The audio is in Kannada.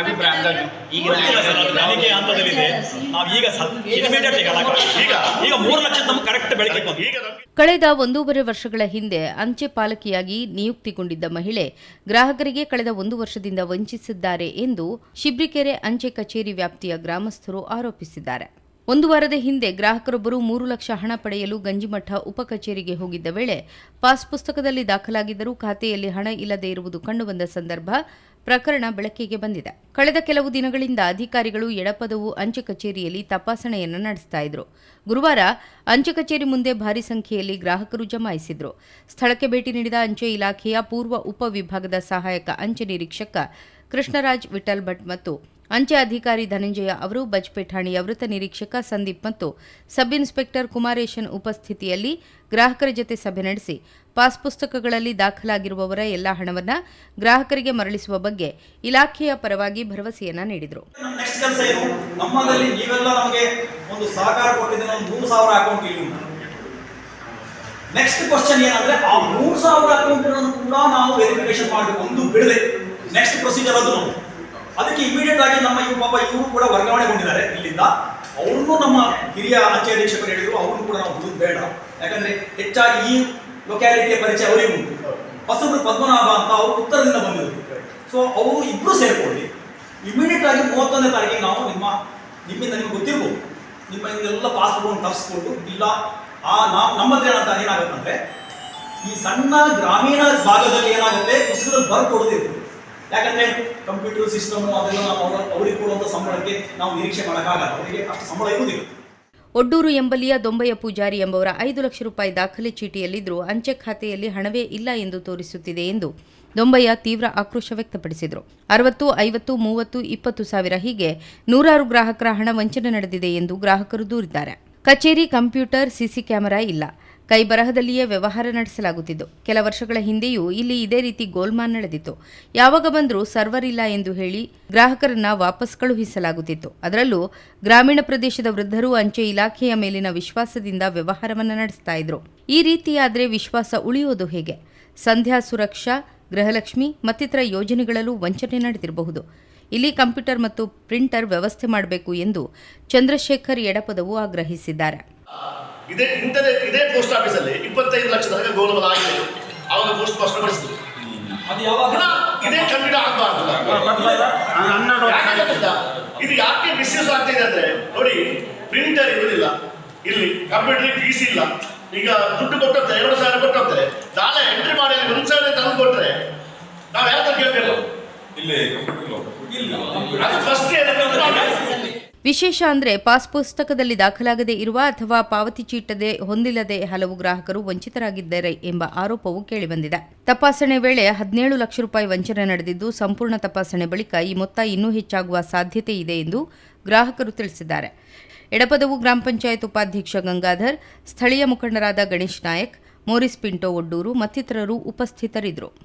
ಅಭಿಪ್ರಾಯ ಅಂದಾಜು. ಈಗ ಗೊತ್ತಿಲ್ಲ ಸರ್ ಅದು ತನಿಖೆ ಹಂತದಲ್ಲಿದೆ. ನಾವು ಈಗ ಇಮಿಡಿಯೇಟ್ ಈಗ ಈಗ ಮೂರು ಲಕ್ಷ ನಮ್ಗೆ ಕರೆಕ್ಟ್ ಬೆಳಗ್ಗೆ ಬಂತು ಈಗ ಕಳೆದ ಒಂದೂವರೆ ವರ್ಷಗಳ ಹಿಂದೆ ಅಂಚೆ ಪಾಲಕಿಯಾಗಿ ನಿಯುಕ್ತಿಗೊಂಡಿದ್ದ ಮಹಿಳೆ ಗ್ರಾಹಕರಿಗೆ ಕಳೆದ ಒಂದು ವರ್ಷದಿಂದ ವಂಚಿಸಿದ್ದಾರೆ ಎಂದು ಶಿಬ್ರಿಕೆರೆ ಅಂಚೆ ಕಚೇರಿ ವ್ಯಾಪ್ತಿಯ ಗ್ರಾಮಸ್ಥರು ಆರೋಪಿಸಿದ್ದಾರೆ. ಒಂದು ವಾರದ ಹಿಂದೆ ಗ್ರಾಹಕರೊಬ್ಬರು ಮೂರು ಲಕ್ಷ ಹಣ ಪಡೆಯಲು ಗಂಜಿಮಠ ಉಪ ಕಚೇರಿಗೆ ಹೋಗಿದ್ದ ವೇಳೆ ಪಾಸ್ ಪುಸ್ತಕದಲ್ಲಿ ದಾಖಲಾಗಿದ್ದರೂ ಖಾತೆಯಲ್ಲಿ ಹಣ ಇಲ್ಲದೇ ಇರುವುದು ಕಂಡುಬಂದ ಸಂದರ್ಭ ಪ್ರಕರಣ ಬೆಳಕಿಗೆ ಬಂದಿದೆ. ಕಳೆದ ಕೆಲವು ದಿನಗಳಿಂದ ಅಧಿಕಾರಿಗಳು ಎಡಪದವು ಅಂಚೆ ಕಚೇರಿಯಲ್ಲಿ ತಪಾಸಣೆಯನ್ನು ನಡೆಸ್ತಾ ಇದ್ರು. ಗುರುವಾರ ಅಂಚೆ ಕಚೇರಿ ಮುಂದೆ ಭಾರಿ ಸಂಖ್ಯೆಯಲ್ಲಿ ಗ್ರಾಹಕರು ಜಮಾಯಿಸಿದ್ರು. ಸ್ಥಳಕ್ಕೆ ಭೇಟಿ ನೀಡಿದ ಅಂಚೆ ಇಲಾಖೆಯ ಪೂರ್ವ ಉಪವಿಭಾಗದ ಸಹಾಯಕ ಅಂಚೆ ನಿರೀಕ್ಷಕ ಕೃಷ್ಣರಾಜ್, ವಿಠಲ್ ಭಟ್ ಮತ್ತು ಅಂಚೆ ಅಧಿಕಾರಿ ಧನಂಜಯ ಅವರು ಬಜ್ಪೆ ಠಾಣೆಯ ವೃತ್ತ ನಿರೀಕ್ಷಕ ಸಂದೀಪ್ ಮತ್ತು ಸಬ್ ಇನ್ಸ್ಪೆಕ್ಟರ್ ಕುಮಾರೇಶನ್ ಉಪಸ್ಥಿತಿಯಲ್ಲಿ ಗ್ರಾಹಕರ ಜೊತೆ ಸಭೆ ನಡೆಸಿ, ಪಾಸ್ ಪುಸ್ತಕಗಳಲ್ಲಿ ದಾಖಲಾಗಿರುವವರ ಎಲ್ಲ ಹಣವನ್ನು ಗ್ರಾಹಕರಿಗೆ ಮರಳಿಸುವ ಬಗ್ಗೆ ಇಲಾಖೆಯ ಪರವಾಗಿ ಭರವಸೆಯನ್ನ ನೀಡಿದರು. ನೆಕ್ಸ್ಟ್ ಕ್ವಶನ್ ಏನಂದ್ರೆ, ಆ ಮೂರು ಸಾವಿರ ಅಕೌಂಟ್ ಕೂಡ ನಾವು ವೆರಿಫಿಕೇಶನ್ ಮಾಡಬೇಕು ಒಂದು ಬಿಡದೆ ನೆಕ್ಸ್ಟ್ ಪ್ರೊಸೀಜರ್ ಅದು ಅದಕ್ಕೆ ಇಮಿಡಿಯೇಟ್ ಆಗಿ ನಮ್ಮ ಇವು ಪಾಪ ಇವರು ಕೂಡ ವರ್ಗಾವಣೆಗೊಂಡಿದ್ದಾರೆ ಇಲ್ಲಿಂದ. ಅವ್ರನ್ನೂ ನಮ್ಮ ಹಿರಿಯ ಅಂಚೆ ಅಧೀಕ್ಷಕರು ಹೇಳಿದ್ರು, ಅವ್ರನ್ನೂ ಕೂಡ ನಾವು ಹುಡುಗ ಬೇಡ. ಯಾಕಂದ್ರೆ ಹೆಚ್ಚಾಗಿ ಈ ಲೊಕ್ಯಾಲಿಟಿಯ ಪರಿಚಯ ಅವರಿಗೆ ಉಂಟು. ಹೊಸಬ್ರು ಪದ್ಮನಾಭ ಅಂತ ಅವರು ಉತ್ತರದಿಂದ ಬಂದಿದ್ರು. ಸೊ ಅವರು ಇಬ್ರು ಸೇರ್ಕೊಳ್ಳಿ ಇಮಿಡಿಯೇಟ್ ಆಗಿ ಮೂವತ್ತೊಂದನೇ ತಾರೀಕಿಗೆ ನಾವು ನಿಮ್ಮ, ನಿಮ್ಮಿಂದ ನಿಮ್ಗೆ ಗೊತ್ತಿರ್ಬೋದು. ನಿಮ್ಮ ಎಲ್ಲ ಪಾಸ್ಪೋರ್ಟ್ ತರಿಸ್ಕೊಂಡು ಇಲ್ಲ, ಆ ನಾವು ನಮ್ಮ ಹತ್ರ ಏನಂತ ಏನಾಗುತ್ತಂದ್ರೆ ಈ ಸಣ್ಣ ಗ್ರಾಮೀಣ ಭಾಗದಲ್ಲಿ ಏನಾಗುತ್ತೆ ಪುಸ್ತಕದಲ್ಲಿ ಬರ್ಕೊಡೋದಿರ್ತದೆ ಯಾಕಂದ್ರೆ ಕಂಪ್ಯೂಟರ್ ಸಿಸ್ಟಮ್ ಅದೆಲ್ಲ ನಾವು ಅವರಿಗೆ ಕೊಡುವಂತ ಸಂಬಳಕ್ಕೆ ನಾವು ನಿರೀಕ್ಷೆ ಮಾಡೋಕ್ಕಾಗಲ್ಲ. ಅವರಿಗೆ ಅಷ್ಟು ಸಂಬಳ ಇರುವುದಿಲ್ಲ. ಒಡ್ಡೂರು ಎಂಬಲಿಯ ದೊಂಬಯ್ಯ ಪೂಜಾರಿ ಎಂಬವರ ಐದು ಲಕ್ಷ ರೂಪಾಯಿ ದಾಖಲೆ ಚೀಟಿಯಲ್ಲಿದ್ದರೂ ಅಂಚೆ ಖಾತೆಯಲ್ಲಿ ಹಣವೇ ಇಲ್ಲ ಎಂದು ತೋರಿಸುತ್ತಿದೆ ಎಂದು ದೊಂಬಯ್ಯ ತೀವ್ರ ಆಕ್ರೋಶ ವ್ಯಕ್ತಪಡಿಸಿದರು. ಅರವತ್ತು, ಐವತ್ತು, ಮೂವತ್ತು, ಇಪ್ಪತ್ತು ಸಾವಿರ ಹೀಗೆ ನೂರಾರು ಗ್ರಾಹಕರ ಹಣ ವಂಚನೆ ನಡೆದಿದೆ ಎಂದು ಗ್ರಾಹಕರು ದೂರಿದ್ದಾರೆ. ಕಚೇರಿ ಕಂಪ್ಯೂಟರ್, ಸಿಸಿ ಕ್ಯಾಮೆರಾ ಇಲ್ಲ. ಕೈ ಬರಹದಲ್ಲಿಯೇ ವ್ಯವಹಾರ ನಡೆಸಲಾಗುತ್ತಿದ್ದು. ಕೆಲ ವರ್ಷಗಳ ಹಿಂದೆಯೂ ಇಲ್ಲಿ ಇದೇ ರೀತಿ ಗೋಲ್ಮಾನ್ ನಡೆದಿತ್ತು. ಯಾವಾಗ ಬಂದರೂ ಸರ್ವರ್ ಇಲ್ಲ ಎಂದು ಹೇಳಿ ಗ್ರಾಹಕರನ್ನ ವಾಪಸ್ ಕಳುಹಿಸಲಾಗುತ್ತಿತ್ತು. ಅದರಲ್ಲೂ ಗ್ರಾಮೀಣ ಪ್ರದೇಶದ ವೃದ್ಧರು ಅಂಚೆ ಇಲಾಖೆಯ ಮೇಲಿನ ವಿಶ್ವಾಸದಿಂದ ವ್ಯವಹಾರವನ್ನು ನಡೆಸ್ತಾ ಇದ್ರು. ಈ ರೀತಿಯಾದರೆ ವಿಶ್ವಾಸ ಉಳಿಯೋದು ಹೇಗೆ? ಸಂಧ್ಯಾ ಸುರಕ್ಷಾ, ಗೃಹಲಕ್ಷ್ಮಿ ಮತ್ತಿತರ ಯೋಜನೆಗಳಲ್ಲೂ ವಂಚನೆ ನಡೆದಿರಬಹುದು. ಇಲ್ಲಿ ಕಂಪ್ಯೂಟರ್ ಮತ್ತು ಪ್ರಿಂಟರ್ ವ್ಯವಸ್ಥೆ ಮಾಡಬೇಕು ಎಂದು ಚಂದ್ರಶೇಖರ್ ಎಡಪದವು ಆಗ್ರಹಿಸಿದ್ದಾರೆ. ಇದೇ ಇಂಥದೇ ಇದೇ ಪೋಸ್ಟ್ ಆಫೀಸಲ್ಲಿ ಇಪ್ಪತ್ತೈದು ಲಕ್ಷ ತನಕ ಗೌರವ ಆಗಿದೆ. ಅವಾಗ ಪೋಸ್ಟ್ ಸ್ಪಷ್ಟಪಡಿಸಿದ್ರು ಅದು ಯಾವಾಗ? ಇದೇ ಆಗಬಾರ್ದು. ಇದು ಯಾಕೆ ಮಿಸ್ಯೂಸ್ ಆಗ್ತಿದೆ ಅಂದ್ರೆ ನೋಡಿ ಪ್ರಿಂಟರ್ ಇರುವುದಿಲ್ಲ. ಇಲ್ಲಿ ಕಂಪ್ಯೂಟರ್ ಫೀಸ್ ಇಲ್ಲ. ಈಗ ದುಡ್ಡು ಕೊಟ್ಟಂತೆ ಎರಡು ಸಾವಿರ ಕೊಟ್ಟಂತೆ. ನಾಳೆ ಎಂಟ್ರಿ ಮಾಡಿ ಅಲ್ಲಿ ಒಂದು ಸಾವಿರ ತಂದು ಕೊಟ್ರೆ ನಾವು ಯಾರ ಹತ್ರ ಕೇಳಬೇಕು ಅದು ಫಸ್ಟ್ ವಿಶೇಷ ಅಂದರೆ ಪಾಸ್ ಪುಸ್ತಕದಲ್ಲಿ ದಾಖಲಾಗದೇ ಇರುವ ಅಥವಾ ಪಾವತಿ ಚೀಟದೆ ಹೊಂದಿಲ್ಲದೆ ಹಲವು ಗ್ರಾಹಕರು ವಂಚಿತರಾಗಿದ್ದಾರೆ ಎಂಬ ಆರೋಪವು ಕೇಳಿಬಂದಿದೆ. ತಪಾಸಣೆ ವೇಳೆ ಹದಿನೇಳು ಲಕ್ಷ ರೂಪಾಯಿ ವಂಚನೆ ನಡೆದಿದ್ದು ಸಂಪೂರ್ಣ ತಪಾಸಣೆ ಬಳಿಕ ಈ ಮೊತ್ತ ಇನ್ನೂ ಹೆಚ್ಚಾಗುವ ಸಾಧ್ಯತೆ ಇದೆ ಎಂದು ಗ್ರಾಹಕರು ತಿಳಿಸಿದ್ದಾರೆ. ಎಡಪದವು ಗ್ರಾಮ ಪಂಚಾಯತ್ ಉಪಾಧ್ಯಕ್ಷ ಗಂಗಾಧರ್, ಸ್ಥಳೀಯ ಮುಖಂಡರಾದ ಗಣೇಶ್ ನಾಯಕ್, ಮೋರಿಸ್ ಪಿಂಟೋ ಒಡ್ಡೂರು ಮತ್ತಿತರರು ಉಪಸ್ಥಿತರಿದ್ದರು.